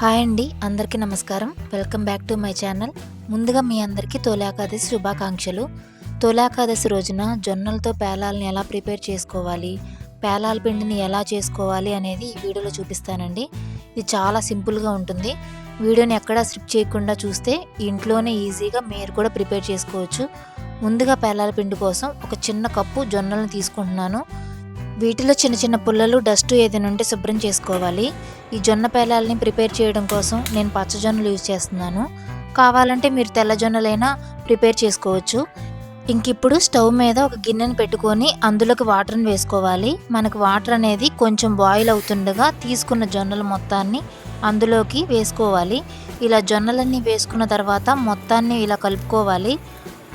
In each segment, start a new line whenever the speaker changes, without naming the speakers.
Hi అండి అందరికీ నమస్కారం. Welcome back to my channel. ముందుగా మీ అందరికీ తొలాకాదశి శుభాకాంక్షలు. తొలాకాదశి రోజున జొన్నలతో పేలాలని ఎలా ప్రిపేర్ చేసుకోవాలి పేలాల పిండిని ఎలా చేసుకోవాలి అనేది ఈ వీడియోలో చూపిస్తానండి. ఇది చాలా సింపుల్గా ఉంటుంది. వీడియోని ఎక్కడా స్ట్రిప్ చేయకుండా చూస్తే ఇంట్లోనే ఈజీగా మీరు కూడా ప్రిపేర్ చేసుకోవచ్చు. ముందుగా పేలాల పిండి కోసం ఒక చిన్న కప్పు జొన్నలను తీసుకుంటున్నాను. వీటిలో చిన్న చిన్న పుల్లలు డస్ట్ ఏదైనా ఉంటే శుభ్రం చేసుకోవాలి. ఈ జొన్న పేలాలని ప్రిపేర్ చేయడం కోసం నేను పచ్చజొన్నలు యూజ్ చేస్తున్నాను. కావాలంటే మీరు తెల్ల జొన్నలైనా ప్రిపేర్ చేసుకోవచ్చు. ఇంక ఇప్పుడు స్టవ్ మీద ఒక గిన్నెను పెట్టుకొని అందులోకి వాటర్ని వేసుకోవాలి. మనకు వాటర్ అనేది కొంచెం బాయిల్ అవుతుండగా తీసుకున్న జొన్నల మొత్తాన్ని అందులోకి వేసుకోవాలి. ఇలా జొన్నలన్నీ వేసుకున్న తర్వాత మొత్తాన్ని ఇలా కలుపుకోవాలి.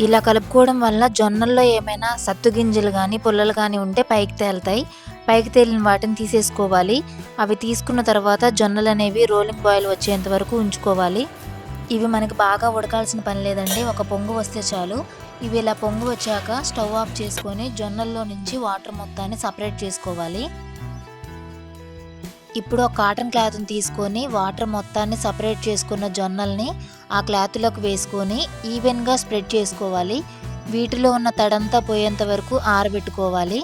ఇలా కలుపుకోవడం వల్ల జొన్నల్లో ఏమైనా సత్తు గింజలు కానీ పుల్లలు కానీ ఉంటే పైకి తేలుతాయి. పైకి తేలిన వాటిని తీసేసుకోవాలి. అవి తీసుకున్న తర్వాత జొన్నలు అనేవి రోలింగ్ బాయిల్ వచ్చేంత వరకు ఉంచుకోవాలి. ఇవి మనకి బాగా ఉడకాల్సిన పని లేదండి. ఒక పొంగు వస్తే చాలు. ఇవి ఇలా పొంగు వచ్చాక స్టవ్ ఆఫ్ చేసుకొని జొన్నల్లో నుంచి వాటర్ మొత్తాన్ని సపరేట్ చేసుకోవాలి. ఇప్పుడు ఒక కాటన్ క్లాత్ని తీసుకొని వాటర్ మొత్తాన్ని సపరేట్ చేసుకున్న జొన్నల్ని ఆ క్లాత్లోకి వేసుకొని ఈవెన్గా స్ప్రెడ్ చేసుకోవాలి. వీటిలో ఉన్న తడంతా పోయేంత వరకు ఆరబెట్టుకోవాలి.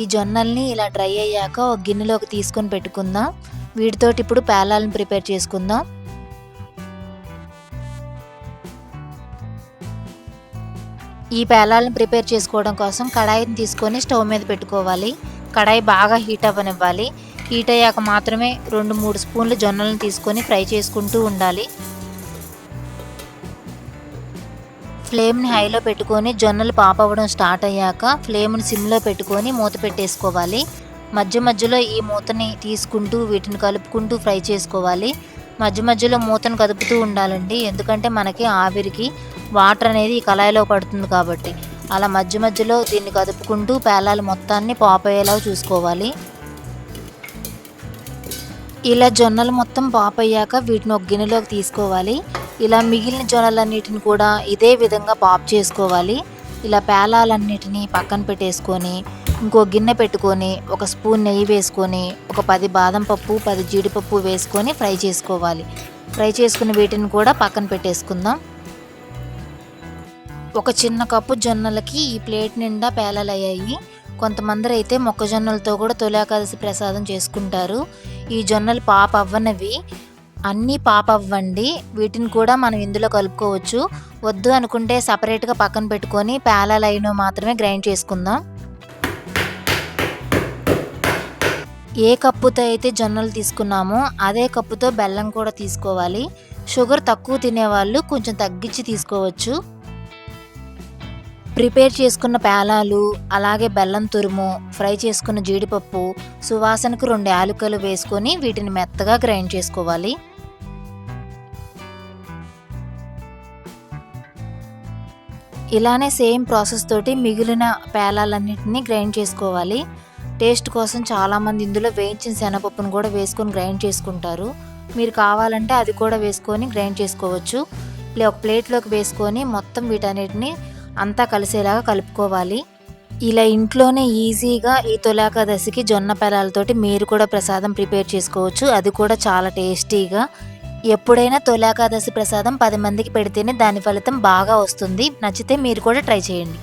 ఈ జొన్నల్ని ఇలా డ్రై అయ్యాక ఒక గిన్నెలోకి తీసుకొని పెట్టుకుందాం. వీటితోటి ఇప్పుడు పేలాలను ప్రిపేర్ చేసుకుందాం. ఈ పేలాలను ప్రిపేర్ చేసుకోవడం కోసం కడాయిని తీసుకొని స్టవ్ మీద పెట్టుకోవాలి. కడాయి బాగా హీట్ అవ్వనివ్వాలి. హీట్ అయ్యాక మాత్రమే రెండు మూడు స్పూన్లు జొన్నలను తీసుకొని ఫ్రై చేసుకుంటూ ఉండాలి. ఫ్లేమ్ని హైలో పెట్టుకొని జొన్నలు పాపవ్వడం స్టార్ట్ అయ్యాక ఫ్లేమ్ని సిమ్లో పెట్టుకొని మూత పెట్టేసుకోవాలి. మధ్య మధ్యలో ఈ మూతని తీసుకుంటూ వీటిని కలుపుకుంటూ ఫ్రై చేసుకోవాలి. మధ్య మధ్యలో మూతను కదుపుతూ ఉండాలండి. ఎందుకంటే మనకి ఆవిరికి వాటర్ అనేది ఈ కళాయిలో పడుతుంది కాబట్టి. అలా మధ్య మధ్యలో దీన్ని కదుపుకుంటూ పేలాలు మొత్తాన్ని పాపయ్యేలా చూసుకోవాలి. ఇలా జొన్నలు మొత్తం పాపయ్యాక వీటిని ఒక గిన్నెలోకి తీసుకోవాలి. ఇలా మిగిలిన జొన్నలన్నిటిని కూడా ఇదే విధంగా పాప్ చేసుకోవాలి. ఇలా పేలాలన్నిటిని పక్కన పెట్టేసుకొని ఇంకో గిన్నె పెట్టుకొని ఒక స్పూన్ నెయ్యి వేసుకొని ఒక పది బాదం పప్పు పది జీడిపప్పు వేసుకొని ఫ్రై చేసుకోవాలి. ఫ్రై చేసుకున్న వీటిని కూడా పక్కన పెట్టేసుకుందాం. ఒక చిన్న కప్పు జొన్నలకి ఈ ప్లేట్ నిండా పేలాలయ్యాయి. కొంతమంది అయితే మొక్కజొన్నలతో కూడా తొలాకాదశి ప్రసాదం చేసుకుంటారు. ఈ జొన్నలు పాప అవ్వనవి అన్నీ పాప అవ్వండి వీటిని కూడా మనం ఇందులో కలుపుకోవచ్చు. వద్దు అనుకుంటే సపరేట్గా పక్కన పెట్టుకొని పేలాలైన మాత్రమే గ్రైండ్ చేసుకుందాం. ఏ కప్పుతో అయితే జొన్నలు తీసుకున్నామో అదే కప్పుతో బెల్లం కూడా తీసుకోవాలి. షుగర్ తక్కువ తినేవాళ్ళు కొంచెం తగ్గించి తీసుకోవచ్చు. ప్రిపేర్ చేసుకున్న పేలాలు అలాగే బెల్లం తురుము ఫ్రై చేసుకున్న జీడిపప్పు సువాసనకు రెండు యాలుకలు వేసుకొని వీటిని మెత్తగా గ్రైండ్ చేసుకోవాలి. ఇలానే సేమ్ ప్రాసెస్ తోటి మిగిలిన పేలాలన్నింటినీ గ్రైండ్ చేసుకోవాలి. టేస్ట్ కోసం చాలామంది ఇందులో వేయించిన శనగపప్పును కూడా వేసుకొని గ్రైండ్ చేసుకుంటారు. మీరు కావాలంటే అది కూడా వేసుకొని గ్రైండ్ చేసుకోవచ్చు. ఒక ప్లేట్లోకి వేసుకొని మొత్తం వీటన్నిటిని అంతా కలిసేలాగా కలుపుకోవాలి. ఇలా ఇంట్లోనే ఈజీగా ఈ తులాకాదశికి జొన్న పెరాలతోటి మీరు కూడా ప్రసాదం ప్రిపేర్ చేసుకోవచ్చు. అది కూడా చాలా టేస్టీగా. ఎప్పుడైనా తులాకాదశి ప్రసాదం పది మందికి పెడితేనే దాని ఫలితం బాగా వస్తుంది. నచ్చితే మీరు కూడా ట్రై చేయండి.